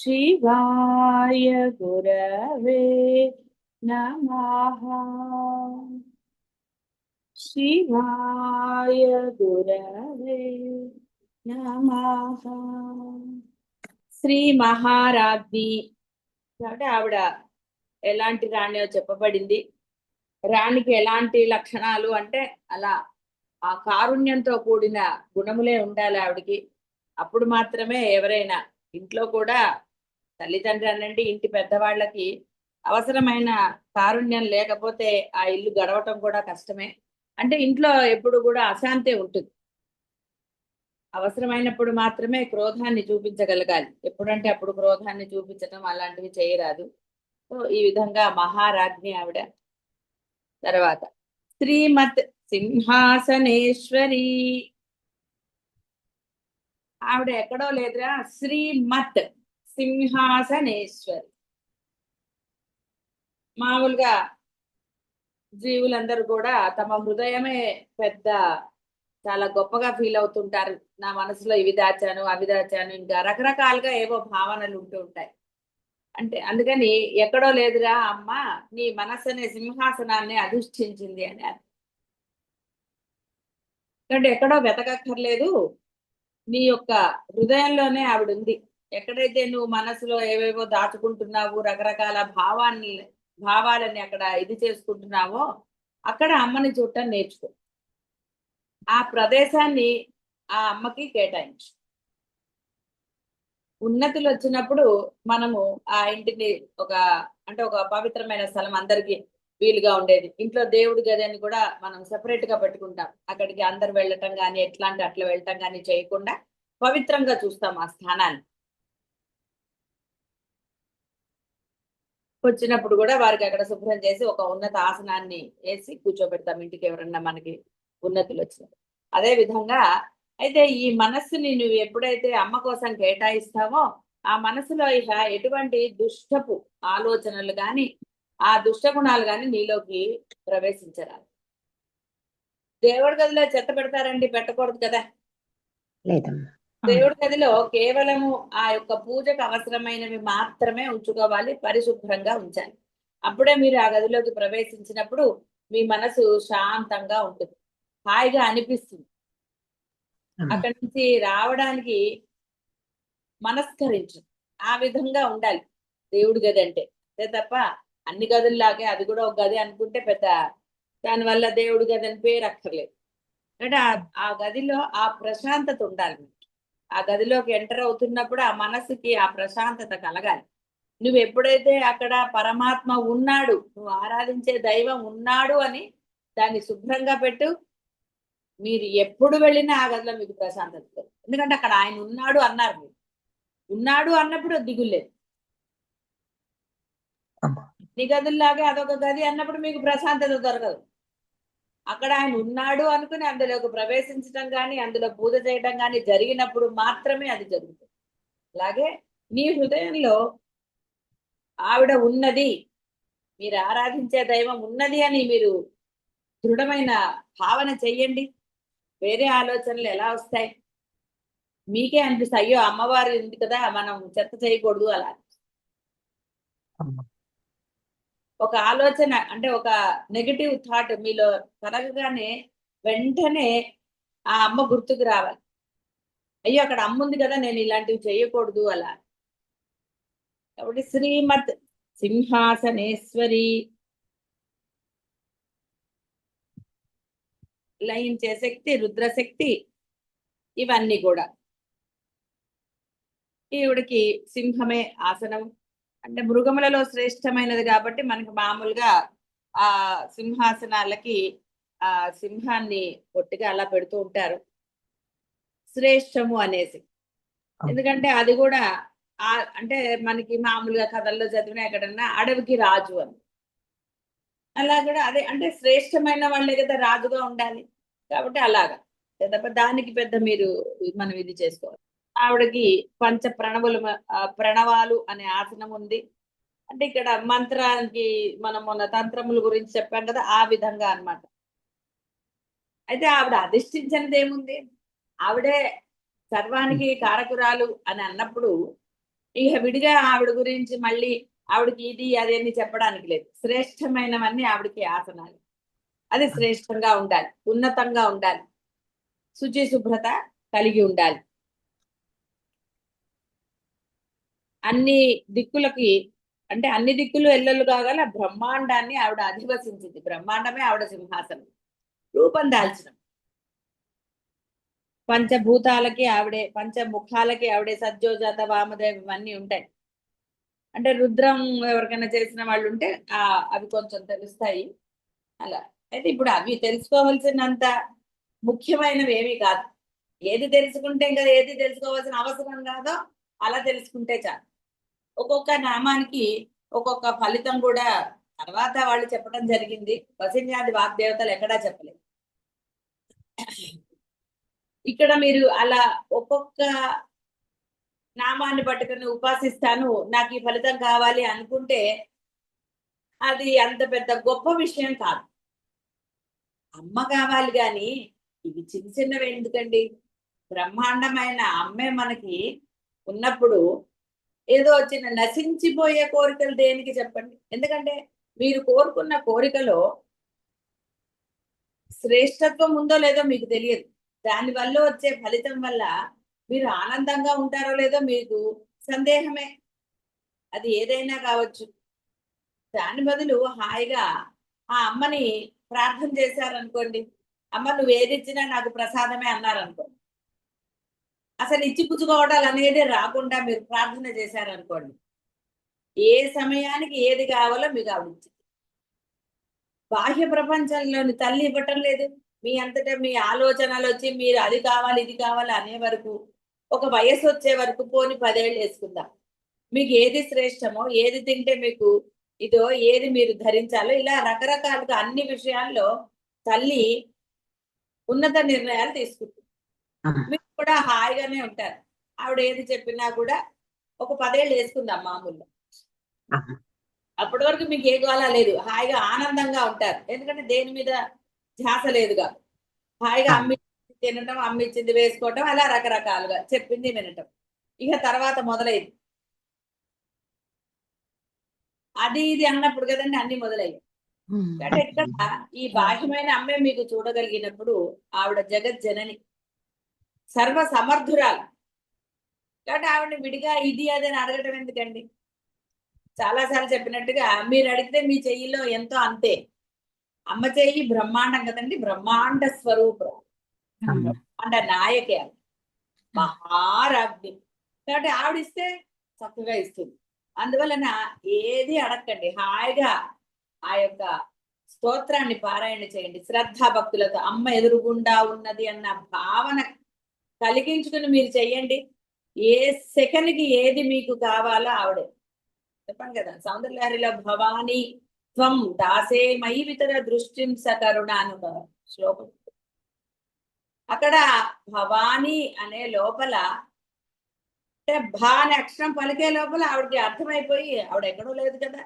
शिवाय गुरवे नमः शिवाय गुरवे నమః శ్రీ మహారాజ్ని కాబట్టి ఆవిడ ఎలాంటి రాణియో చెప్పబడింది రాణికి ఎలాంటి లక్షణాలు అంటే అలా ఆ కారుణ్యంతో కూడిన గుణములే ఉండాలి ఆవిడకి అప్పుడు మాత్రమే ఎవరైనా ఇంట్లో కూడా తల్లిదండ్రి అనండి ఇంటి పెద్దవాళ్ళకి అవసరమైన కారుణ్యం లేకపోతే ఆ ఇల్లు గడవటం కూడా కష్టమే. అంటే ఇంట్లో ఎప్పుడు కూడా అశాంతే ఉంటుంది. అవసరమైనప్పుడు మాత్రమే క్రోధాన్ని చూపించగలగాలి. ఎప్పుడంటే అప్పుడు క్రోధాన్ని చూపించటం అలాంటివి చేయరాదు. సో ఈ విధంగా మహారాజ్ఞి ఆవిడ తర్వాత శ్రీమత్ సింహాసనేశ్వరి. ఆవిడ ఎక్కడో లేదురా శ్రీమత్ సింహాసనేశ్వరి. మామూలుగా జీవులందరూ కూడా తమ హృదయమే పెద్ద చాలా గొప్పగా ఫీల్ అవుతుంటారు. నా మనసులో ఇవి దాచాను అవి దాచాను ఇంకా రకరకాలుగా ఏవో భావనలు ఉంటూ ఉంటాయి. అంటే అందుకని ఎక్కడో లేదురా అమ్మ నీ మనస్సు అనే సింహాసనాన్ని అధిష్ఠించింది అని అంటే ఎక్కడో వెతకక్కర్లేదు నీ యొక్క హృదయంలోనే ఆవిడ ఉంది ఎక్కడైతే నువ్వు మనసులో ఏవేవో దాచుకుంటున్నావు రకరకాల భావాన్ని భావాలని అక్కడ ఇది చేసుకుంటున్నావో అక్కడ అమ్మని చూడటం నేర్చుకో. ఆ ప్రదేశాన్ని ఆ అమ్మకి కేటాయించు. ఉన్నతులు వచ్చినప్పుడు మనము ఆ ఇంటిని ఒక అంటే ఒక పవిత్రమైన స్థలం అందరికి వీలుగా ఉండేది. ఇంట్లో దేవుడి గది అని కూడా మనం సెపరేట్గా పెట్టుకుంటాం. అక్కడికి అందరు వెళ్ళటం కానీ ఎట్లాంటి అట్లా వెళ్ళటం కానీ చేయకుండా పవిత్రంగా చూస్తాం ఆ స్థానాన్ని. వచ్చినప్పుడు కూడా వారికి అక్కడ శుభ్రం చేసి ఒక ఉన్నత ఆసనాన్ని వేసి కూర్చోబెడతాం ఇంటికి ఎవరన్నా మనకి ఉన్నతులు వచ్చినప్పుడు. అదే విధంగా అయితే ఈ మనస్సుని నువ్వు ఎప్పుడైతే అమ్మ కోసం కేటాయిస్తావో ఆ మనసులో ఇక ఎటువంటి దుష్టపు ఆలోచనలు కానీ ఆ దుష్ట గుణాలు కానీ నీలోకి ప్రవేశించరాదు. దేవుడి గదిలో చెత్త పెడతారండి పెట్టకూడదు కదా? లేదమ్మా. దేవుడి గదిలో కేవలము ఆ యొక్క పూజకు అవసరమైనవి మాత్రమే ఉంచుకోవాలి పరిశుభ్రంగా ఉంచాలి. అప్పుడే మీరు ఆ గదిలోకి ప్రవేశించినప్పుడు మీ మనసు శాంతంగా ఉంటుంది. హాయిగా అనిపిస్తుంది. అక్కడి నుంచి రావడానికి మనస్కరించు ఆ విధంగా ఉండాలి దేవుడి గది అంటే. అంతే తప్ప అన్ని గదుల్లాగే అది కూడా ఒక గది అనుకుంటే పెద్ద దానివల్ల దేవుడి గది అని పేరు అక్కర్లేదు. అంటే ఆ- ఆ గదిలో ఆ ప్రశాంతత ఉండాలి. మీకు. ఆ గదిలోకి ఎంటర్ అవుతున్నప్పుడు ఆ మనసుకి ఆ ప్రశాంతత కలగాలి నువ్వు ఎప్పుడైతే అక్కడ పరమాత్మ ఉన్నాడు నువ్వు ఆరాధించే దైవం ఉన్నాడు అని దాన్ని శుభ్రంగా పెట్టు మీరు ఎప్పుడు వెళ్ళినా ఆ గదిలో మీకు ప్రశాంతత. ఎందుకంటే అక్కడ ఆయన ఉన్నాడు అన్నారు మీరు ఉన్నాడు అన్నప్పుడు దిగులేదు. నీ గదుల్లాగే అదొక గది అన్నప్పుడు మీకు ప్రశాంతత దొరకదు అక్కడ ఆయన ఉన్నాడు అనుకుని అందులోకి ప్రవేశించడం కానీ అందులో పూజ చేయడం కానీ జరిగినప్పుడు మాత్రమే అది జరుగుతుంది. అలాగే నీ హృదయంలో ఆవిడ ఉన్నది మీరు ఆరాధించే దైవం ఉన్నది అని మీరు దృఢమైన భావన చెయ్యండి. వేరే ఆలోచనలు ఎలా వస్తాయి? మీకే అనిపిస్తాయి అయ్యో అమ్మవారు ఉంది కదా మనం చెత్త చేయకూడదు అలా. ఒక ఆలోచన అంటే ఒక నెగటివ్ థాట్ మీలో కలగగానే వెంటనే ఆ అమ్మ గుర్తుకు రావాలి. అయ్యో అక్కడ అమ్మ ఉంది కదా నేను ఇలాంటివి చేయకూడదు అలా. కాబట్టి శ్రీమత్ సింహాసనేశ్వరి లయించే శక్తి రుద్రశక్తి ఇవన్నీ కూడా. ఈవిడికి సింహమే ఆసనం. అంటే మృగములలో శ్రేష్టమైనది కాబట్టి మనకి మామూలుగా ఆ సింహాసనాలకి ఆ సింహాన్ని పొట్టిగా అలా పెడుతూ ఉంటారు. శ్రేష్టము అనేసి. ఎందుకంటే అది కూడా ఆ అంటే మనకి మామూలుగా కథల్లో చదివిన ఎక్కడన్నా అడవికి రాజు అని. అలా కూడా అదే అంటే శ్రేష్టమైన వాళ్ళే కదా రాజుగా ఉండాలి. కాబట్టి అలాగా. దానికి పెద్ద మీరు మనం ఇది చేసుకోవాలి. ఆవిడకి పంచ ప్రణవులు ప్రణవాలు అనే ఆసనం ఉంది. అంటే ఇక్కడ మంత్రానికి మనం మొన్న తంత్రముల గురించి చెప్పాం కదా ఆ విధంగా అన్నమాట. అయితే ఆవిడ అధిష్ఠించినది ఏముంది ఆవిడే సర్వానికి కారకురాలు అని అన్నప్పుడు ఇక విడిగా ఆవిడ గురించి మళ్ళీ ఆవిడకి ఇది అదేని చెప్పడానికి లేదు. శ్రేష్టమైనవన్నీ ఆవిడకి ఆసనాలు. అది శ్రేష్టంగా ఉండాలి ఉన్నతంగా ఉండాలి. శుచి శుభ్రత కలిగి ఉండాలి. అన్ని దిక్కులకి అంటే అన్ని దిక్కులు ఎల్లలు కాగల బ్రహ్మాండాన్ని ఆవిడ అధివసించింది. బ్రహ్మాండమే ఆవిడ సింహాసనం. రూపం దాల్చిన. పంచభూతాలకి ఆవిడే పంచముఖాలకి ఆవిడే సజ్జోజాత వామదేవి ఇవన్నీ ఉంటాయి. అంటే రుద్రం ఎవరికైనా చేసిన వాళ్ళు ఉంటే ఆ అవి కొంచెం తెలుస్తాయి. అలా. అయితే ఇప్పుడు అవి తెలుసుకోవాల్సినంత ముఖ్యమైనవి ఏమీ కాదు. ఏది తెలుసుకుంటే ఇంకా ఏది తెలుసుకోవాల్సిన అవసరం కాదో అలా తెలుసుకుంటే చాలు. ఒక్కొక్క నామానికి ఒక్కొక్క ఫలితం కూడా తర్వాత వాళ్ళు చెప్పడం జరిగింది. వసిన్యాది వాగ్దేవతలు ఎక్కడా చెప్పలేదు. ఇక్కడ మీరు అలా ఒక్కొక్క నామాన్ని పట్టుకుని ఉపాసిస్తాను నాకు ఈ ఫలితం కావాలి అనుకుంటే అది అంత పెద్ద గొప్ప విషయం కాదు. అమ్మ కావాలి కానీ ఇవి చిన్న చిన్నవి ఎందుకండి? బ్రహ్మాండమైన అమ్మే మనకి ఉన్నప్పుడు ఏదో వచ్చిన నశించిపోయే కోరికలు దేనికి చెప్పండి? ఎందుకంటే మీరు కోరుకున్న కోరికలో శ్రేష్టత్వం ఉందో లేదో మీకు తెలియదు. దాని వల్ల వచ్చే ఫలితం వల్ల మీరు ఆనందంగా ఉంటారో లేదో మీకు సందేహమే. అది ఏదైనా కావచ్చు. దాని బదులు హాయిగా ఆ అమ్మని ప్రార్థన చేశారనుకోండి. అమ్మ నువ్వు ఏది ఇచ్చినా నాకు ప్రసాదమే అన్నారనుకోండి అసలు ఇచ్చి పుచ్చుకోవడాలు అనేది రాకుండా మీరు ప్రార్థన చేశారనుకోండి. ఏ సమయానికి ఏది కావాలో మీకు ఆవిడ బాహ్య ప్రపంచంలోని తల్లి ఇవ్వటం లేదు. మీ అంతటా మీ ఆలోచనలు వచ్చి మీరు అది కావాలి ఇది కావాలి అనే వరకు ఒక వయసు వచ్చే వరకు పోని పదేళ్ళు వేసుకుందాం. మీకు ఏది శ్రేష్టమో ఏది తింటే మీకు ఇదో ఏది మీరు ధరించాలో ఇలా రకరకాలుగా అన్ని విషయాల్లో తల్లి ఉన్నత నిర్ణయాలు తీసుకుంటుంది. కూడా హాయిగానే ఉంటారు. ఆవిడ ఏది చెప్పినా కూడా ఒక పదేళ్ళు వేసుకుందాం మామూలుగా. అప్పటి వరకు మీకు ఏ గోళ లేదు. హాయిగా ఆనందంగా ఉంటారు. ఎందుకంటే దేని మీద ధ్యాస లేదుగా. హాయిగా అమ్మి తినటం అమ్మిచ్చింది వేసుకోవటం అలా రకరకాలుగా చెప్పింది వినటం. ఇక తర్వాత మొదలైంది. అది ఇది అన్నప్పుడు కదండి అన్ని మొదలయ్యాయి. అంటే ఇక్కడ ఈ బాహ్యమైన అమ్మే మీకు చూడగలిగినప్పుడు ఆవిడ జగత్ జనని సర్వ సమర్థురాలు. కాబట్టి ఆవిడ విడిగా ఇది అది అని అడగటం ఎందుకండి? చాలా సార్లు చెప్పినట్టుగా మీరు అడిగితే మీ చెయ్యిలో ఎంతో అంతే. అమ్మ చెయ్యి బ్రహ్మాండం కదండి బ్రహ్మాండ స్వరూపం. బ్రహ్మాండ నాయకే ఆవిడ. మహారాజ్ఞి. కాబట్టి ఆవిడిస్తే చక్కగా ఇస్తుంది. అందువలన ఏది అడగండి హాయిగా ఆ యొక్క స్తోత్రాన్ని పారాయణ చేయండి. శ్రద్ధా భక్తులతో అమ్మ ఎదురుగుండా ఉన్నది అన్న భావన కలిగించుకుని మీరు చెయ్యండి. ఏ సెకండ్కి ఏది మీకు కావాలో ఆవిడే. చెప్పండి కదా సౌందర్యహరిలో భవానీ త్వం దాసే మై వితర దృష్టిం సకరుణ అని ఒక శ్లోకం. అక్కడ భవానీ అనే లోపల అంటే భా అనే అక్షరం పలికే లోపల ఆవిడకి అర్థమైపోయి ఆవిడ ఎక్కడో లేదు కదా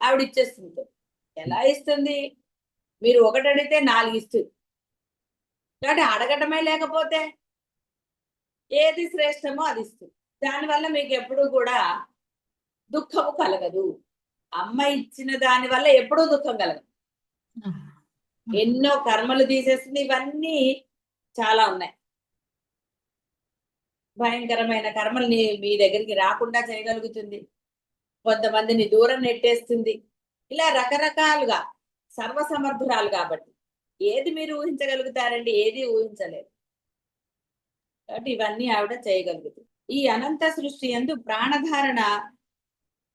ఆవిడ ఇచ్చేస్తుంది ఎలా ఇస్తుంది? మీరు ఒకటి అడిగితే నాలుగు ఇస్తుంది. కాబట్టి అడగటమే లేకపోతే ఏది శ్రేష్టమో అది ఇస్తుంది. దానివల్ల మీకు ఎప్పుడూ కూడా దుఃఖము కలగదు. అమ్మ ఇచ్చిన దాని వల్ల ఎప్పుడూ దుఃఖం కలగదు. ఎన్నో కర్మలు తీసేస్తుంది. ఇవన్నీ చాలా ఉన్నాయి. భయంకరమైన కర్మల్ని మీ దగ్గరికి రాకుండా చేయగలుగుతుంది. కొంతమందిని దూరం నెట్టేస్తుంది. ఇలా రకరకాలుగా సర్వసమర్థురాలు కాబట్టి. ఏది మీరు ఊహించగలుగుతారండి? ఏది ఊహించలేదు. కాబట్టి ఇవన్నీ ఆవిడ చేయగలుగుతుంది. ఈ అనంత సృష్టి ఎందు ప్రాణధారణ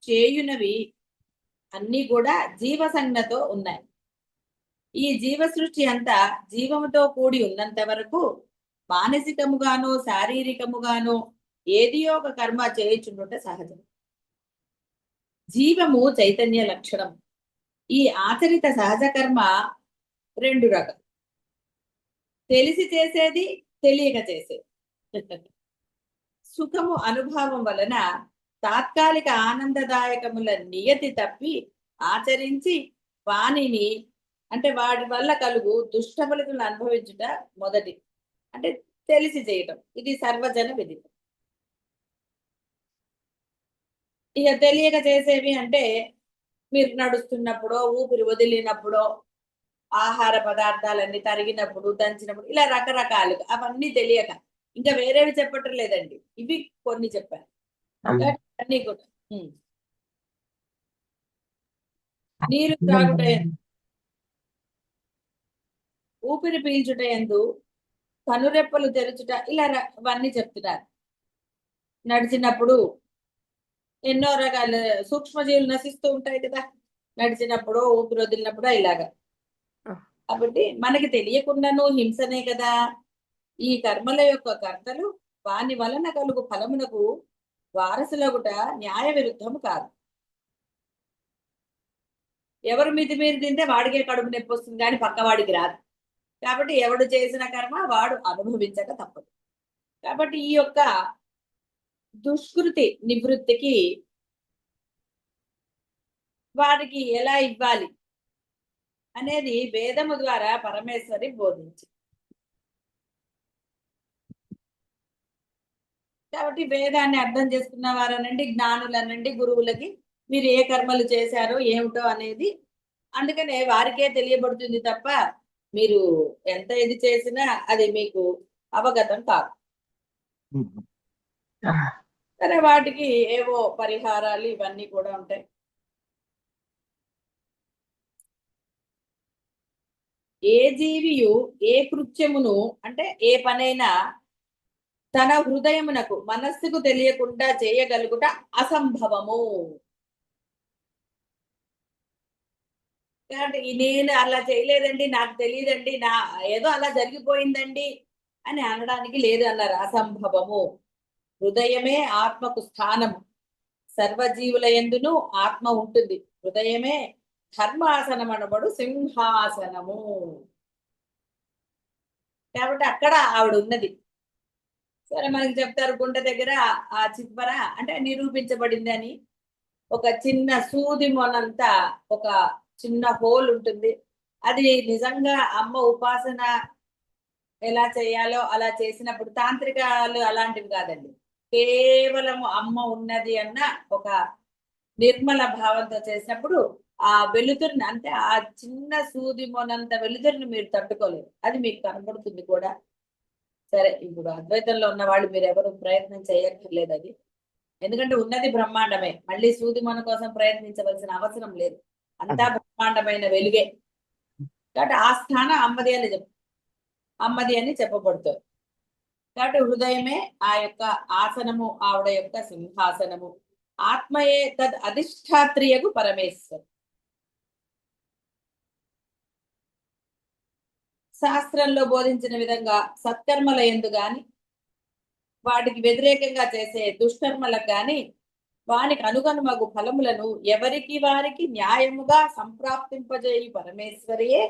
చేయునవి అన్ని కూడా జీవ సంజ్ఞతో ఉన్నాయి. ఈ జీవ సృష్టి అంతా జీవముతో కూడి ఉన్నంత వరకు మానసికముగానో శారీరకముగానో ఏది ఒక కర్మ చేయుచుండుట సహజం. జీవము చైతన్య లక్షణం. ఈ ఆచరిత సహజ కర్మ రెండు రకాలు తెలిసి చేసేది తెలియక చేసేది. సుఖము అనుభవం వలన తాత్కాలిక ఆనందదాయకముల నియతి తప్పి ఆచరించి వాణిని అంటే వాడి వల్ల కలుగు దుష్ట ఫలితులను అనుభవించుట మొదటి. అంటే తెలిసి చేయటం. ఇది సర్వజన విదితం ఇక తెలియక చేసేవి అంటే మీరు నడుస్తున్నప్పుడో ఊపిరి వదిలినప్పుడో ఆహార పదార్థాలన్నీ తరిగినప్పుడు దంచినప్పుడు ఇలా రకరకాలుగా అవన్నీ తెలియక ఇంకా వేరేవి చెప్పటం లేదండి. ఇవి కొన్ని చెప్పాను. అన్ని కూడా. నీరు త్రాగుట ఊపిరి పీల్చుట ఎందు కనురెప్పలు తెరుచుట ఇలా అవన్నీ చెప్తున్నారు. నడిచినప్పుడు ఎన్నో రకాల సూక్ష్మజీవులు నశిస్తూ ఉంటాయి కదా. నడిచినప్పుడు ఊపిరి వదిలినప్పుడు ఇలాగా. కాబట్టి మనకి తెలియకుండాను హింసనే కదా. ఈ కర్మల యొక్క కర్తలు వాని వలన కలుగు ఫలమునకు వారసులగుట న్యాయ విరుద్ధము కాదు. ఎవరు మితి మీరు తింటే వాడికే కడుపు నొప్పి వస్తుంది కానీ పక్కవాడికి రాదు. కాబట్టి ఎవడు చేసిన కర్మ వాడు అనుభవించక తప్పదు. కాబట్టి ఈ యొక్క దుష్కృతి నివృత్తికి వారికి ఎలా ఇవ్వాలి అనేది వేదము ద్వారా పరమేశ్వరి బోధించి కాబట్టి వేదాన్ని అర్థం చేసుకున్న వారనండి జ్ఞానులనండి గురువులకి మీరు ఏ కర్మలు చేశారో ఏమిటో అనేది. అందుకనే వారికే తెలియబడుతుంది తప్ప మీరు ఎంత ఇది చేసినా అది మీకు అవగతం కాదు. సరే వాటికి ఏవో పరిహారాలు ఇవన్నీ కూడా ఉంటాయి. ఏ జీవియు ఏ కృత్యమును అంటే ఏ పనైనా తన హృదయమునకు మనస్సుకు తెలియకుండా చేయగలుగుట అసంభవము. కాబట్టి నేను అలా చేయలేదండి నాకు తెలియదండి నా ఏదో అలా జరిగిపోయిందండి అని అనడానికి లేదు అన్నారు. అసంభవము. హృదయమే ఆత్మకు స్థానము. సర్వజీవుల ఎందును ఆత్మ ఉంటుంది. హృదయమే ధర్మాసనం అనబడు సింహాసనము. కాబట్టి అక్కడ ఆవిడ ఉన్నది. సరే మనకి చెప్తారు గుండె దగ్గర ఆ చిత్వర అంటే నిరూపించబడింది అని. ఒక చిన్న సూది మొనంత ఒక చిన్న హోల్ ఉంటుంది. అది నిజంగా అమ్మ ఉపాసన ఎలా చేయాలో అలా చేసినప్పుడు తాంత్రికాలు అలాంటివి కాదండి. కేవలం అమ్మ ఉన్నది అన్న ఒక నిర్మల భావంతో చేసినప్పుడు ఆ వెలుతురిని అంటే ఆ చిన్న సూది మొనంత వెలుతురిని మీరు తట్టుకోలేరు. అది మీకు కనబడుతుంది కూడా. సరే ఇప్పుడు అద్వైతంలో ఉన్న వాళ్ళు మీరు ఎవరు ప్రయత్నం చేయక్కర్లేదు అది. ఎందుకంటే ఉన్నది బ్రహ్మాండమే. మళ్ళీ సూది మన కోసం ప్రయత్నించవలసిన అవసరం లేదు. అంతా బ్రహ్మాండమైన వెలుగే. కాబట్టి ఆ స్థానం అమ్మది అని చెప్ అమ్మది అని చెప్పబడుతుంది. కాబట్టి హృదయమే ఆ యొక్క ఆసనము ఆవిడ యొక్క సింహాసనము. ఆత్మయే తద్ అధిష్టాత్రియకు పరమేశ్వర్. శాస్త్రంలో బోధించిన విధంగా సత్కర్మల ఎందు గాని వాటికి వ్యతిరేకంగా చేసే దుష్కర్మలకు గాని వానికి అనుగనుమగు ఫలములను ఎవరికి వారికి న్యాయముగా సంప్రాప్తింపజేయి పరమేశ్వరియే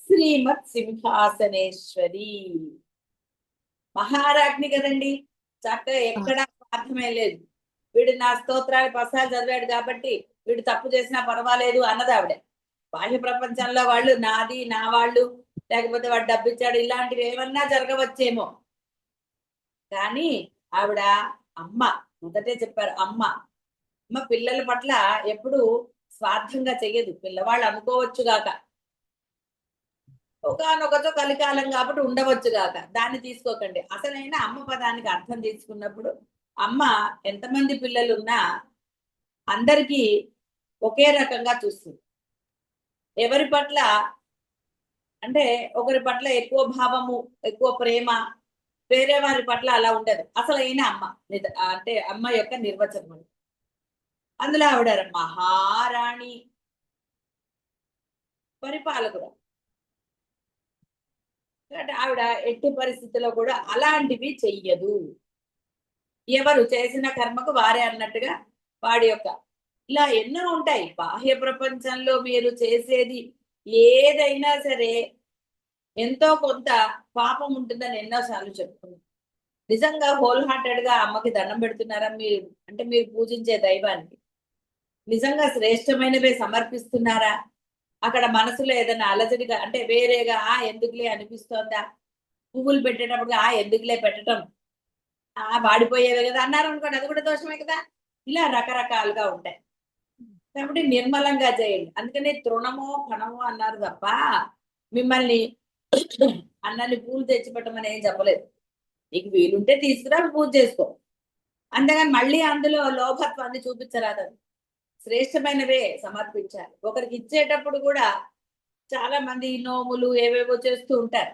శ్రీమత్ సింహాసనేశ్వరి. మహారాజ్ని కదండి చక్కగా ఎక్కడ అర్థమే లేదు. వీడు నా స్తోత్రాలు పసాలు చదివాడు కాబట్టి వీడు తప్పు చేసినా పర్వాలేదు అన్నది ఆవిడ. బాహ్య ప్రపంచంలో వాళ్ళు నాది నా వాళ్ళు లేకపోతే వాడు డబ్బిచ్చాడు ఇలాంటివి ఏమన్నా జరగవచ్చేమో. కానీ ఆవిడ అమ్మ మొదటే చెప్పారు అమ్మ. అమ్మ పిల్లల పట్ల ఎప్పుడు స్వార్థంగా చెయ్యదు. పిల్లవాళ్ళు అనుకోవచ్చు గాక. ఒకనొకతో కలికాలం కాబట్టి ఉండవచ్చు గాక. దాన్ని తీసుకోకండి. అసలైన అమ్మ పదానికి అర్థం తీసుకున్నప్పుడు అమ్మ ఎంతమంది పిల్లలు ఉన్నా అందరికీ ఒకే రకంగా చూస్తుంది. ఎవరి పట్ల అంటే ఒకరి పట్ల ఎక్కువ భావము ఎక్కువ ప్రేమ వేరే వారి పట్ల అలా ఉండదు. అసలైన అమ్మ అంటే అమ్మ యొక్క నిర్వచనం అందులో ఆవిడ మహారాణి పరిపాలకుడు. అంటే ఆవిడ ఎట్టి పరిస్థితిలో కూడా అలాంటివి చెయ్యదు. ఎవరు చేసిన కర్మకు వారే అన్నట్టుగా వాడి యొక్క ఇలా ఎన్నో ఉంటాయి. బాహ్య ప్రపంచంలో మీరు చేసేది ఏదైనా సరే ఎంతో కొంత పాపం ఉంటుందని ఎన్నోసార్లు చెప్పుకున్నాం నిజంగా హోల్ హార్టెడ్గా అమ్మకి దండం పెడుతున్నారా? మీరు అంటే మీరు పూజించే దైవానికి నిజంగా శ్రేష్టమైనవే సమర్పిస్తున్నారా? అక్కడ మనసులో ఏదైనా అలజడిగా అంటే వేరేగా ఆ ఎందుకులే అనిపిస్తోందా? పువ్వులు పెట్టేటప్పుడు ఆ ఎందుకులే పెట్టడం. ఆ వాడిపోయేవే కదా అన్నారు అనుకోండి అది కూడా దోషమే కదా? ఇలా రకరకాలుగా ఉంటాయి. కాబట్టి నిర్మలంగా చేయండి. అందుకనే తృణమో ఫణమో అన్నారు తప్ప మిమ్మల్ని అన్నాన్ని పూలు తెచ్చిపెట్టమని ఏం చెప్పలేదు. నీకు వీలుంటే తీసుకురా పూజ చేసుకో. అంతేగాని మళ్ళీ అందులో లోభత్వాన్ని చూపించరాదు శ్రేష్టమైనవే సమర్పించాలి. ఒకరికి ఇచ్చేటప్పుడు కూడా చాలా మంది నోములు ఏవేవో చేస్తూ ఉంటారు.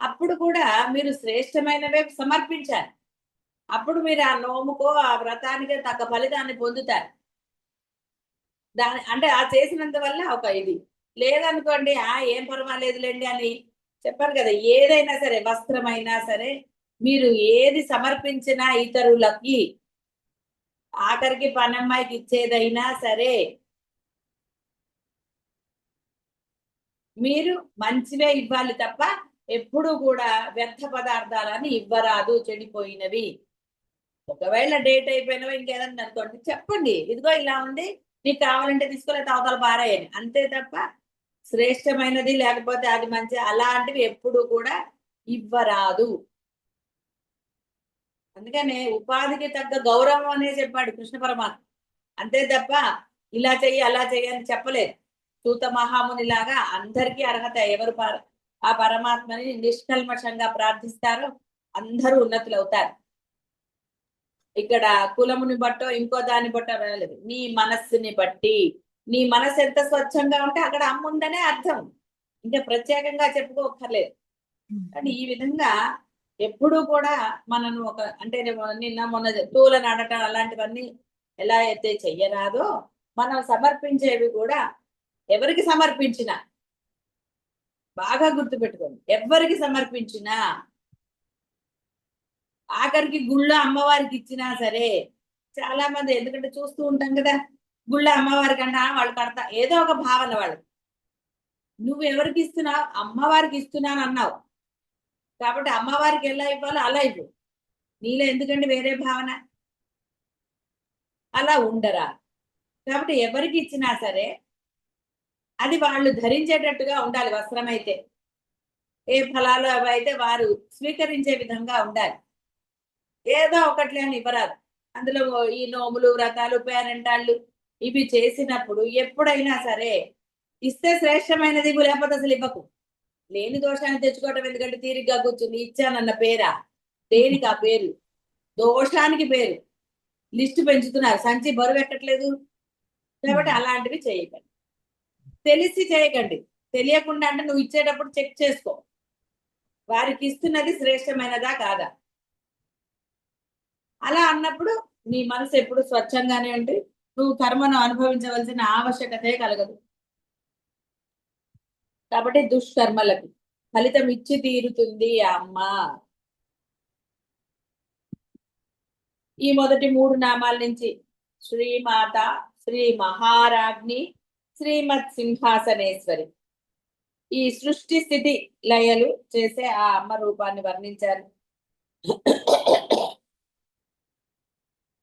అప్పుడు కూడా మీరు శ్రేష్టమైనవే సమర్పించాలి. అప్పుడు మీరు ఆ నోముకో ఆ వ్రతానికే తగ్గ ఫలితాన్ని పొందుతారు. దాని అంటే ఆ చేసినంత వల్ల ఒక ఇది. లేదనుకోండి ఆ ఏం పర్వాలేదులేండి అని చెప్పాను కదా ఏదైనా సరే వస్త్రమైనా సరే మీరు ఏది సమర్పించినా ఇతరులకి ఆఖరికి పనమ్మాయికి ఇచ్చేదైనా సరే మీరు మంచివే ఇవ్వాలి తప్ప ఎప్పుడు కూడా వ్యర్థ పదార్థాలని ఇవ్వరాదు చెడిపోయినవి. ఒకవేళ డేట్ అయిపోయినవి ఇంకేదన్నా అనుకోండి చెప్పండి ఇదిగో ఇలా ఉంది నీకు కావాలంటే తీసుకోలేదు అవతల పారాయని. అంతే తప్ప శ్రేష్టమైనది లేకపోతే అది మంచి అలాంటివి ఎప్పుడు కూడా ఇవ్వరాదు. అందుకనే ఉపాధికి తగ్గ గౌరవం అనే చెప్పాడు కృష్ణ పరమాత్మ. అంతే తప్ప ఇలా చెయ్యి అలా చెయ్యి అని చెప్పలేదు. సూత మహాముని లాగా అందరికీ అర్హత ఎవరు పర- ఆ పరమాత్మని నిష్కల్మషంగా ప్రార్థిస్తారో అందరూ ఉన్నతులు అవుతారు ఇక్కడ కులముని బట్టో ఇంకో దాన్ని బట్టో రాలేదు. నీ మనస్సుని బట్టి. నీ మనసు ఎంత స్వచ్ఛంగా ఉంటే అక్కడ అమ్మ ఉందనే అర్థం. ఇంకా ప్రత్యేకంగా చెప్పుకోకర్లేదు కానీ ఈ విధంగా ఎప్పుడూ కూడా మనను ఒక అంటే నేను నిన్న మొన్న తూల నాడటం అలాంటివన్నీ ఎలా అయితే చెయ్యరాదో మనం సమర్పించేవి కూడా ఎవరికి సమర్పించినా బాగా గుర్తుపెట్టుకోండి. ఎవరికి సమర్పించినా ఆఖరికి గుళ్ళో అమ్మవారికి ఇచ్చినా సరే చాలా మంది ఎందుకంటే చూస్తూ ఉంటాం కదా గుళ్ళో అమ్మవారికి అంటే వాళ్ళు కడతా ఏదో ఒక భావన వాళ్ళు నువ్వు ఎవరికి ఇస్తున్నావు? అమ్మవారికి ఇస్తున్నాను అన్నావు. కాబట్టి అమ్మవారికి ఎలా ఇవ్వాలో అలా ఇవ్వు. నీలో ఎందుకంటే వేరే భావన? అలా ఉండరా? కాబట్టి ఎవరికి ఇచ్చినా సరే అది వాళ్ళు ధరించేటట్టుగా ఉండాలి వస్త్రం అయితే ఏ ఫలాలు అవి అయితే వారు స్వీకరించే విధంగా ఉండాలి. ఏదో ఒకట్లే అని ఇవ్వరాదు. అందులో ఈ నోములు వ్రతాలు పేరెంటాళ్ళు ఇవి చేసినప్పుడు ఎప్పుడైనా సరే ఇస్తే శ్రేష్టమైనది ఇవ్వు, లేకపోతే అసలు ఇవ్వకు. లేని దోషాన్ని తెచ్చుకోవటం ఎందుకంటే తీరిగ్గా కూర్చుని ఇచ్చానన్న పేరా? దేనికి ఆ పేరు? దోషానికి పేరు. లిస్టు పెంచుతున్నారు. సంచి బరువు ఎక్కట్లేదు. కాబట్టి అలాంటివి చేయకండి. తెలిసి చేయకండి. తెలియకుండా అంటే నువ్వు ఇచ్చేటప్పుడు చెక్ చేసుకో. వారికి ఇస్తున్నది శ్రేష్టమైనదా కాదా? అలా అన్నప్పుడు నీ మనసు ఎప్పుడు స్వచ్ఛంగానే ఉండి నువ్వు కర్మను అనుభవించవలసిన ఆవశ్యకతే కలగదు. కాబట్టి దుష్కర్మలకు ఫలితం ఇచ్చి తీరుతుంది ఆ అమ్మ. ఈ మొదటి మూడు నామాల నుంచి శ్రీమాత శ్రీ మహారాజ్ని శ్రీమత్ సింహాసనేశ్వరి. ఈ సృష్టి స్థితి లయలు చేసే ఆ అమ్మ రూపాన్ని వర్ణించారు.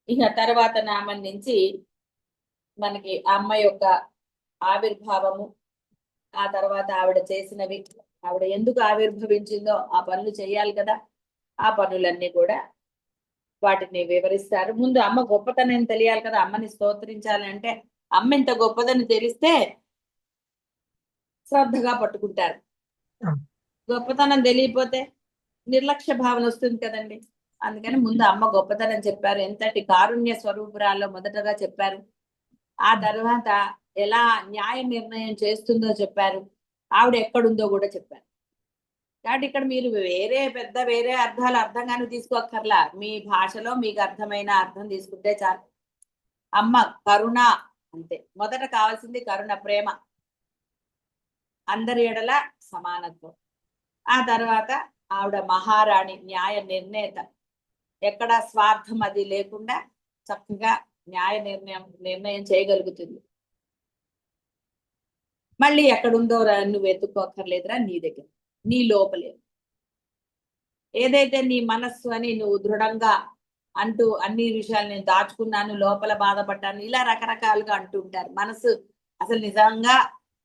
ఇక తర్వాత నామం నుంచి మనకి అమ్మ యొక్క ఆవిర్భావము ఆ తర్వాత ఆవిడ చేసినవి ఆవిడ ఎందుకు ఆవిర్భవించిందో ఆ పనులు చేయాలి కదా. ఆ పనులన్నీ కూడా వాటిని వివరిస్తారు. ముందు అమ్మ గొప్పతనం తెలియాలి కదా? అమ్మని స్తోత్రించాలి అంటే అమ్మ ఇంత గొప్పదని తెలిస్తే శ్రద్ధగా పట్టుకుంటారు. గొప్పతనం తెలియపోతే నిర్లక్ష్య భావన వస్తుంది కదండి. అందుకని ముందు అమ్మ గొప్పతనం చెప్పారు. ఎంతటి కారుణ్య స్వరూపురాల్లో మొదటగా చెప్పారు. ఆ తర్వాత ఎలా న్యాయ నిర్ణయం చేస్తుందో చెప్పారు. ఆవిడ ఎక్కడుందో కూడా చెప్పారు. కాబట్టి ఇక్కడ మీరు వేరే పెద్ద వేరే అర్థాలు అర్థంగానే తీసుకోక్కర్లా. మీ భాషలో మీకు అర్థమైన అర్థం తీసుకుంటే చాలు. అమ్మ కరుణ అంతే. మొదట కావాల్సింది కరుణ ప్రేమ. అందరి ఎడల సమానత్వం. ఆ తర్వాత ఆవిడ మహారాణి న్యాయ నిర్ణేత. ఎక్కడ స్వార్థం అది లేకుండా చక్కగా న్యాయ నిర్ణయం నిర్ణయం చేయగలుగుతుంది. మళ్ళీ ఎక్కడుందో నువ్వు వెతుక్కోక్కర్లేదురా నీ దగ్గర నీ లోపలే. ఏదైతే నీ మనస్సు అని నువ్వు దృఢంగా అంటూ అన్ని విషయాలు నేను దాచుకున్నాను లోపల బాధపడ్డాను ఇలా రకరకాలుగా అంటూ ఉంటారు. మనసు అసలు నిజంగా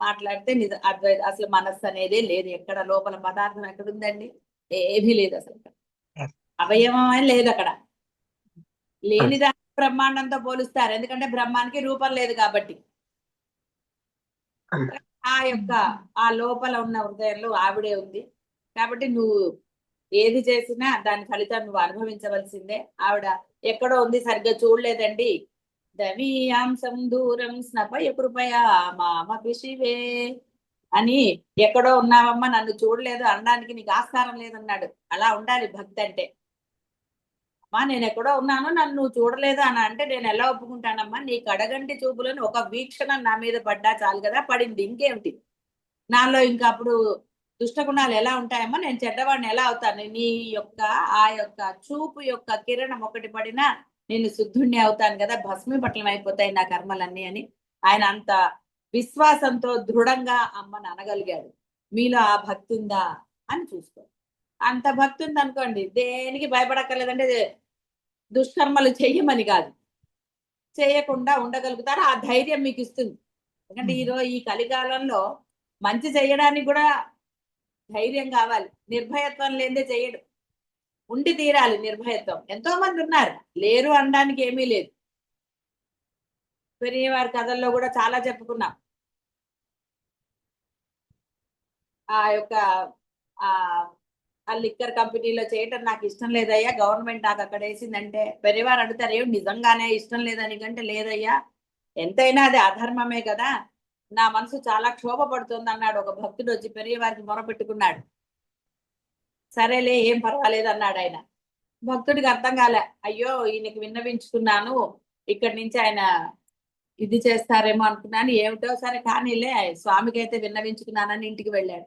మాట్లాడితే నిజ అద్వైత అసలు మనస్సు అనేదే లేదు. ఎక్కడ లోపల పదార్థం ఎక్కడుందండి? ఏమీ లేదు అసలు. అవయవమే లేదు అక్కడ. లేని బ్రహ్మాండంతో పోలుస్తారు. ఎందుకంటే బ్రహ్మానికి రూపం లేదు కాబట్టి. ఆ యొక్క ఆ లోపల ఉన్న హృదయంలో ఆవిడే ఉంది. కాబట్టి నువ్వు ఏది చేసినా దాని ఫలితం నువ్వు అనుభవించవలసిందే. ఆవిడ ఎక్కడో ఉంది సరిగ్గా చూడలేదండి. దవీయాంశం దూరం స్నపయ కృపయా మామపి శివే అని ఎక్కడో ఉన్నావమ్మా నన్ను చూడలేదు అనడానికి నీకు ఆస్కారం లేదన్నాడు. అలా ఉండాలి భక్తి అంటే. అమ్మా నేను ఎక్కడో ఉన్నాను నన్ను నువ్వు చూడలేదు అని. అంటే నేను ఎలా ఒప్పుకుంటానమ్మా? నీ కడగంటి చూపులను ఒక వీక్షణ నా మీద పడ్డా చాలు కదా? పడింది ఇంకేమిటి? నాలో ఇంకా అప్పుడు దుష్టగుణాలు ఎలా ఉంటాయమ్మా? నేను చెడ్డవాడిని ఎలా అవుతాను? నీ యొక్క ఆ యొక్క చూపు యొక్క కిరణం ఒకటి పడినా నేను శుద్ధుణ్ణి అవుతాను కదా? భస్మీపట్లం అయిపోతాయి నా కర్మలన్నీ అని ఆయన అంత విశ్వాసంతో దృఢంగా అమ్మని అనగలిగాడు. మీలో ఆ భక్తి ఉందా? అని చూసుకో. అంత భక్తి ఉంది అనుకోండి దేనికి భయపడక్కర్లేదంటే దుష్కర్మలు చెయ్యమని కాదు. చేయకుండా ఉండగలుగుతారు ఆ ధైర్యం మీకు ఇస్తుంది. ఎందుకంటే ఈరోజు ఈ కలికాలంలో మంచి చేయడానికి కూడా ధైర్యం కావాలి. నిర్భయత్వం లేదే చేయడు ఉండి తీరాలి నిర్భయత్వం. ఎంతో మంది ఉన్నారు లేరు అనడానికి ఏమీ లేదు. పెరియవారి కథల్లో కూడా చాలా చెప్పుకున్నాం. ఆ యొక్క ఆ ఆ లిక్కర్ కంపెనీలో చేయటం నాకు ఇష్టం లేదయ్యా. గవర్నమెంట్ నాకు అక్కడ వేసిందంటే పెరియవారు అడుగుతారు ఏమి నిజంగానే ఇష్టం లేదని కంటే లేదయ్యా. ఎంతైనా అది అధర్మమే కదా. నా మనసు చాలా క్షోభపడుతుంది అన్నాడు. ఒక భక్తుడు వచ్చి పెరియవారికి మొరపెట్టుకున్నాడు సరేలే ఏం పర్వాలేదు అన్నాడు ఆయన. భక్తుడికి అర్థం కాలే. అయ్యో ఈయనకి విన్నవించుకున్నాను. ఇక్కడి నుంచి ఆయన ఇది చేస్తారేమో అనుకున్నాను. ఏమిటో సరే కానీలే స్వామికి అయితే విన్నవించుకున్నానని ఇంటికి వెళ్ళాడు.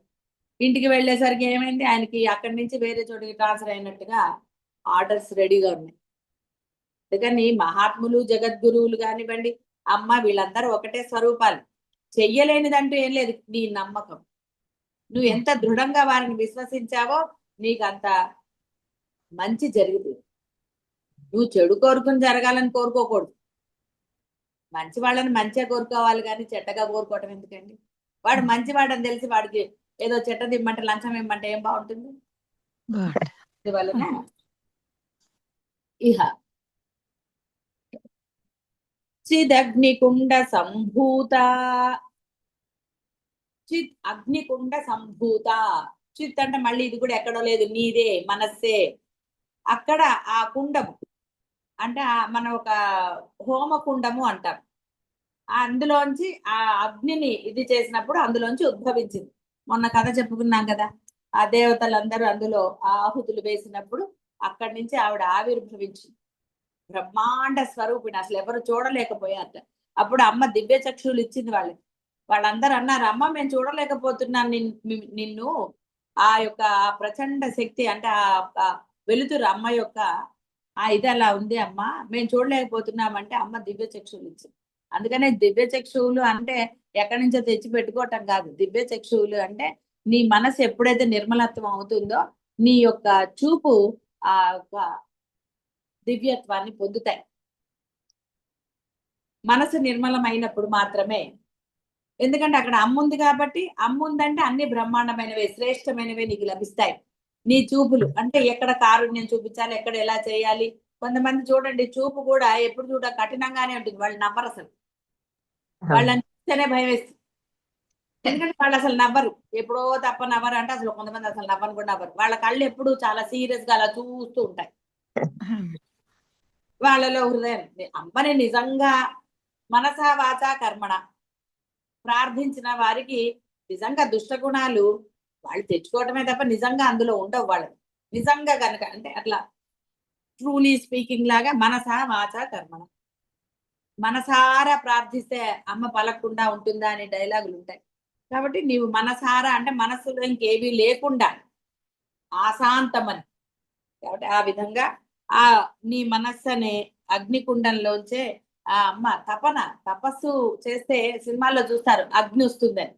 ఇంటికి వెళ్ళేసరికి ఏమైంది? ఆయనకి అక్కడి నుంచి వేరే చోటికి ట్రాన్స్ఫర్ అయినట్టుగా ఆర్డర్స్ రెడీగా ఉన్నాయి. అందుకని మహాత్ములు జగద్గురువులు కానివ్వండి అమ్మ వీళ్ళందరూ ఒకటే స్వరూపాలు. చెయ్యలేనిదంటూ ఏం లేదు. నీ నమ్మకం. నువ్వు ఎంత దృఢంగా వారిని విశ్వసించావో నీకు అంత మంచి జరుగుతుంది నువ్వు చెడు కోరుకుని జరగాలని కోరుకోకూడదు. మంచి వాళ్ళని మంచిగా కోరుకోవాలి కానీ చెడ్డగా కోరుకోవటం ఎందుకండి? వాడు మంచివాడని తెలిసి వాడికి ఏదో చెట్ట దిమ్మంటే లంచం ఇమ్మంటే ఏం బాగుంటుంది? అందువలన ఇహ. చిదగ్నికుండ సంభూత. చిత్ అగ్నికుండ సంభూత. చిత్ అంటే మళ్ళీ ఇది కూడా ఎక్కడో లేదు నీదే మనస్సే. అక్కడ ఆ కుండము అంటే ఆ మన ఒక హోమ కుండము అంటాం. ఆ అందులోంచి ఆ అగ్నిని ఇది చేసినప్పుడు అందులోంచి ఉద్భవించింది. మొన్న కథ చెప్పుకున్నాం కదా ఆ దేవతలందరూ అందులో ఆహుతులు వేసినప్పుడు అక్కడి నుంచి ఆవిడ ఆవిర్భవించింది బ్రహ్మాండ స్వరూపిణి అసలు ఎవరు చూడలేకపోయారట. అప్పుడు అమ్మ దివ్య చక్షులు ఇచ్చింది వాళ్ళకి. వాళ్ళందరూ అన్నారు అమ్మ మేము చూడలేకపోతున్నాం. నిన్ను ఆ యొక్క ప్రచండ శక్తి అంటే ఆ వెలుతురు అమ్మ యొక్క ఆ ఇది అలా ఉంది అమ్మ. మేము చూడలేకపోతున్నాం అంటే అమ్మ దివ్య చక్షులు ఇచ్చింది. అందుకనే దివ్య చక్షువులు అంటే ఎక్కడి నుంచో తెచ్చి పెట్టుకోవటం కాదు. దివ్య చక్షువులు అంటే నీ మనసు ఎప్పుడైతే నిర్మలత్వం అవుతుందో నీ యొక్క చూపు ఆ యొక్క దివ్యత్వాన్ని పొందుతాయి. మనసు నిర్మలమైనప్పుడు మాత్రమే. ఎందుకంటే అక్కడ అమ్ముంది కాబట్టి అమ్ముందంటే అన్ని బ్రహ్మాండమైనవి శ్రేష్టమైనవి నీకు లభిస్తాయి. నీ చూపులు అంటే ఎక్కడ కారుణ్యం చూపించాలి ఎక్కడ ఎలా చేయాలి? కొంతమంది చూడండి చూపు కూడా ఎప్పుడు చూడ కఠినంగానే ఉంటుంది. వాళ్ళు నవ్వరు అసలు. వాళ్ళని చూస్తేనే భయం వేస్తుంది. ఎందుకంటే వాళ్ళు అసలు నవ్వరు. ఎప్పుడో తప్ప నవ్వరు అంటే అసలు కొంతమంది అసలు నవ్వను కూడా నవ్వరు. వాళ్ళ కళ్ళు ఎప్పుడు చాలా సీరియస్గా అలా చూస్తూ ఉంటాయి. వాళ్ళలో హృదయం. అమ్మని నిజంగా మనసా వాచ కర్మణ. ప్రార్థించిన వారికి నిజంగా దుష్ట గుణాలు వాళ్ళు తెచ్చుకోవటమే తప్ప నిజంగా అందులో ఉండవు వాళ్ళకి నిజంగా కనుక అంటే అట్లా ట్రూలీ స్పీకింగ్ లాగా మనసా వాచ కర్మణ. మనసారా ప్రార్థిస్తే అమ్మ పలకకుండా ఉంటుందా అనే డైలాగులు ఉంటాయి. కాబట్టి నీవు మనసారా అంటే మనస్సులో ఇంకేమీ లేకుండా ఆశాంతమని. కాబట్టి ఆ విధంగా ఆ నీ మనస్సు అనే అగ్నికుండంలోంచే ఆ అమ్మ తపన తపస్సు చేస్తే సినిమాల్లో చూస్తారు అగ్ని వస్తుందని.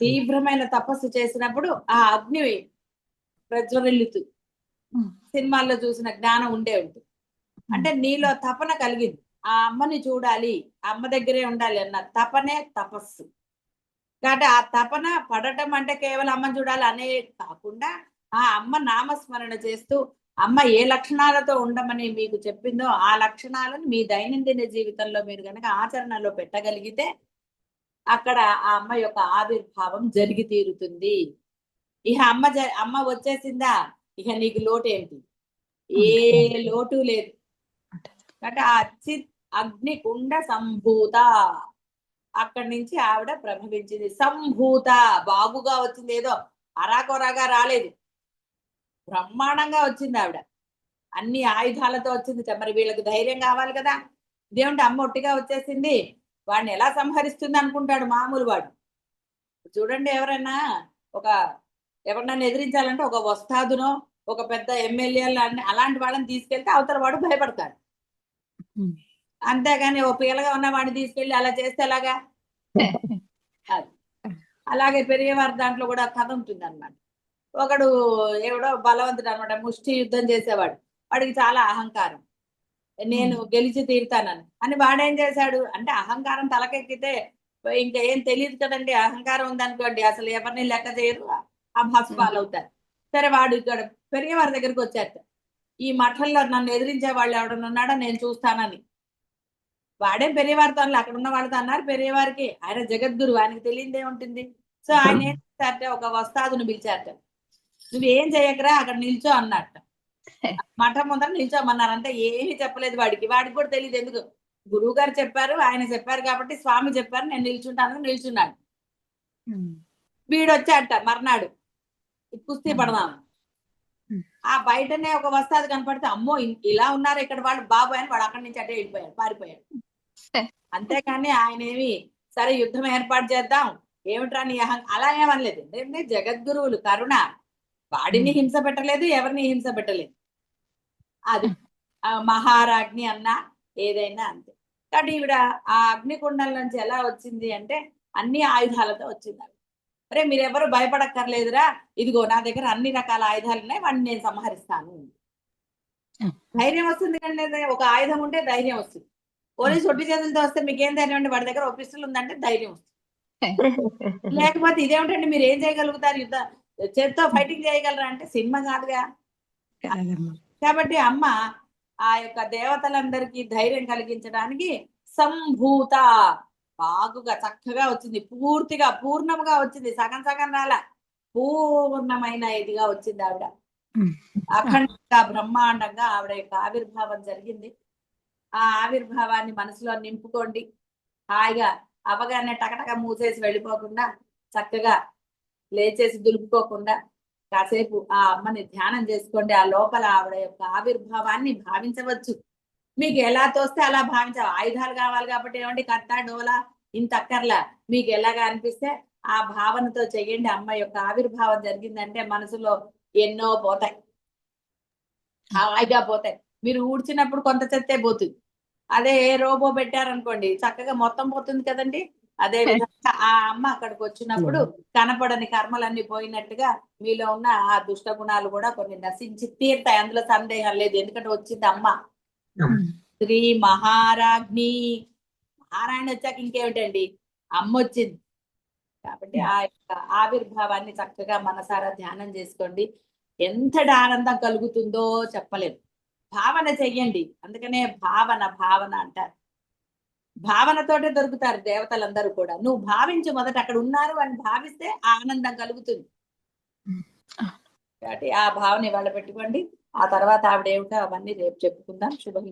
తీవ్రమైన తపస్సు చేసినప్పుడు ఆ అగ్ని ప్రజ్వరిల్లుతూ. సినిమాల్లో చూసిన జ్ఞానం ఉండే ఉంటుంది. అంటే నీలో తపన కలిగింది. ఆ అమ్మని చూడాలి అమ్మ దగ్గరే ఉండాలి అన్న తపనే తపస్సు. కాబట్టి ఆ తపన పడటం అంటే కేవలం అమ్మని చూడాలి అనే కాకుండా ఆ అమ్మ నామస్మరణ చేస్తూ అమ్మ ఏ లక్షణాలతో ఉండమని మీకు చెప్పిందో ఆ లక్షణాలను మీ దైనందిన జీవితంలో మీరు కనుక ఆచరణలో పెట్టగలిగితే అక్కడ ఆ అమ్మ యొక్క ఆవిర్భావం జరిగి తీరుతుంది. ఇక అమ్మ జ అమ్మ వచ్చేసిందా? ఇక నీకు లోటు ఏంటి? ఏ లోటు లేదు. అంటే అగ్నికుండ అగ్ని కుండ సంభూత. అక్కడి నుంచి ఆవిడ ప్రభవించింది సంభూత. బాగుగా వచ్చింది. ఏదో అరాకొరాగా రాలేదు. బ్రహ్మాండంగా వచ్చింది ఆవిడ. అన్ని ఆయుధాలతో వచ్చింది. మరి వీళ్ళకి ధైర్యం కావాలి కదా. ఇదేమిటి అమ్మ ఒట్టిగా వచ్చేసింది. వాడిని ఎలా సంహరిస్తుంది అనుకుంటాడు మామూలు వాడు. చూడండి ఎవరైనా ఒక ఎవరినైనా ఎదిరించాలంటే ఒక వస్తాదునో ఒక పెద్ద ఎమ్మెల్యే అలాంటి వాళ్ళని తీసుకెళ్తే అవతల వాడు భయపడతాడు. అంతేగాని ఓ పీలగా ఉన్న వాడిని తీసుకెళ్ళి అలా చేస్తే ఎలాగా. అలాగే పెరిగేవారి దాంట్లో కూడా కథ ఉంటుంది అనమాట ఒకడు ఎవడో బలవంతుడు అనమాట ముష్టి యుద్ధం చేసేవాడు. వాడికి చాలా అహంకారం. నేను గెలిచి తీరుతానని. అని వాడేం చేశాడు? అంటే అహంకారం తలకెక్కితే ఇంకా ఏం తెలియదు కదండి అహంకారం ఉందనుకోండి అసలు ఎవరిని లెక్క చేయరు. ఆ భస్పాలు అవుతారు. సరే వాడు ఇక్కడ పెరిగేవారి దగ్గరికి వచ్చారు. ఈ మఠంలో నన్ను ఎదిరించే వాళ్ళు ఎవడన్నా ఉన్నాడో? నేను చూస్తానని. వాడే పెరియవారితో అక్కడ ఉన్న వాళ్ళతో అన్నారు పెరియవారికి ఆయన జగద్గురు ఆయనకి తెలియదే ఉంటుంది. సో ఆయన ఏం చేశారట? ఒక వస్తాదును పిలిచారట. నువ్వేం చేయకరా? అక్కడ నిల్చో అన్నట్ట మఠం ముందర నిల్చోమన్నారు అంతే ఏమీ చెప్పలేదు వాడికి. వాడికి కూడా తెలియదు ఎందుకు? గురువు గారు చెప్పారు ఆయన చెప్పారు కాబట్టి స్వామి చెప్పారు. నేను నిల్చుంటాను నిల్చున్నాడు. వీడు వచ్చాట మర్నాడు. కుస్తీ పడదాం. ఆ బయటనే ఒక వస్తాది కనపడితే అమ్మో ఇలా ఉన్నారు ఇక్కడ వాళ్ళు బాబు అని వాడు అక్కడి నుంచి అటే వెళ్ళిపోయాడు పారిపోయాడు. అంతేకాని ఆయన ఏమి సరే యుద్ధం ఏర్పాటు చేద్దాం ఏమిట్రా నీ అహం అలా ఏమనలేదు. ఏంటంటే జగద్గురువులు కరుణ వాడిని. హింస పెట్టలేదు ఎవరిని హింస పెట్టలేదు. అది. ఆ మహారాజ్ని అన్న ఏదైనా అంతే. కాబట్టి ఈవిడ ఆ అగ్నికుండం నుంచి ఎలా వచ్చింది అంటే అన్ని ఆయుధాలతో వచ్చింది. అరే మీరెవరు భయపడక్కర్లేదురా. ఇదిగో నా దగ్గర అన్ని రకాల ఆయుధాలు ఉన్నాయి వాడిని నేను సంహరిస్తాను. ధైర్యం వస్తుంది కండి ఒక ఆయుధం ఉంటే ధైర్యం వస్తుంది. పోలీసు ఒట్టి చేతులతో వస్తే మీకేం ధైర్యం అండి? వాడి దగ్గర ఒక పిస్టల్ ఉందంటే ధైర్యం వస్తుంది. లేకపోతే ఇదేమిటండి? మీరు ఏం చేయగలుగుతారు? యుద్ధ చేత్తో ఫైటింగ్ చేయగలరా అంటే సినిమా కాదుగా. కాబట్టి అమ్మ ఆ యొక్క దేవతలందరికీ ధైర్యం కలిగించడానికి సంభూత బాగుగా చక్కగా వచ్చింది. పూర్తిగా పూర్ణముగా వచ్చింది. సగం సగం రాల. పూర్ణమైన ఇదిగా వచ్చింది ఆవిడ. అఖండంగా బ్రహ్మాండంగా ఆవిడ యొక్క ఆవిర్భావం జరిగింది. ఆ ఆవిర్భావాన్ని మనసులో నింపుకోండి. హాయిగా అవగానే టకటక మూసేసి వెళ్ళిపోకుండా చక్కగా లేచేసి దులుపుకోకుండా కాసేపు ఆ అమ్మని ధ్యానం చేసుకోండి. ఆ లోపల ఆవిడ యొక్క ఆవిర్భావాన్ని భావించవచ్చు. మీకు ఎలా తోస్తే అలా భావించావు? ఆయుధాలు కావాలి కాబట్టి ఏమంటే కత్త డోలా ఇంత అక్కర్లా. మీకు ఎలాగా అనిపిస్తే ఆ భావనతో చెయ్యండి. అమ్మ యొక్క ఆవిర్భావం జరిగిందంటే మనసులో ఎన్నో పోతాయి. హాయిగా పోతాయి. మీరు ఊడ్చినప్పుడు కొంత చెత్తే పోతుంది. అదే రోబో పెట్టారనుకోండి చక్కగా మొత్తం పోతుంది కదండి. అదే విధంగా ఆ అమ్మ అక్కడికి వచ్చినప్పుడు కనపడని కర్మలన్నీ పోయినట్టుగా మీలో ఉన్న ఆ దుష్ట గుణాలు కూడా కొన్ని నశించి తీరుతాయి. అందులో సందేహం లేదు. ఎందుకంటే వచ్చింది అమ్మ. శ్రీ మహారాజ్ని నారాయణ వచ్చాక ఇంకేమిటండి? అమ్మ వచ్చింది కాబట్టి ఆ యొక్క ఆవిర్భావాన్ని చక్కగా మనసారా ధ్యానం చేసుకోండి. ఎంతటి ఆనందం కలుగుతుందో చెప్పలేము భావన చెయ్యండి. అందుకనే భావన భావన అంటారు. భావనతోటే దొరుకుతారు దేవతలందరూ కూడా. నువ్వు భావించు మొదట అక్కడ ఉన్నారు అని భావిస్తే ఆ ఆనందం కలుగుతుంది. కాబట్టి ఆ భావన ఇవాళ పెట్టుకోండి. ఆ తర్వాత ఆవిడ ఏమిటో అవన్నీ రేపు చెప్పుకుందాం. శుభం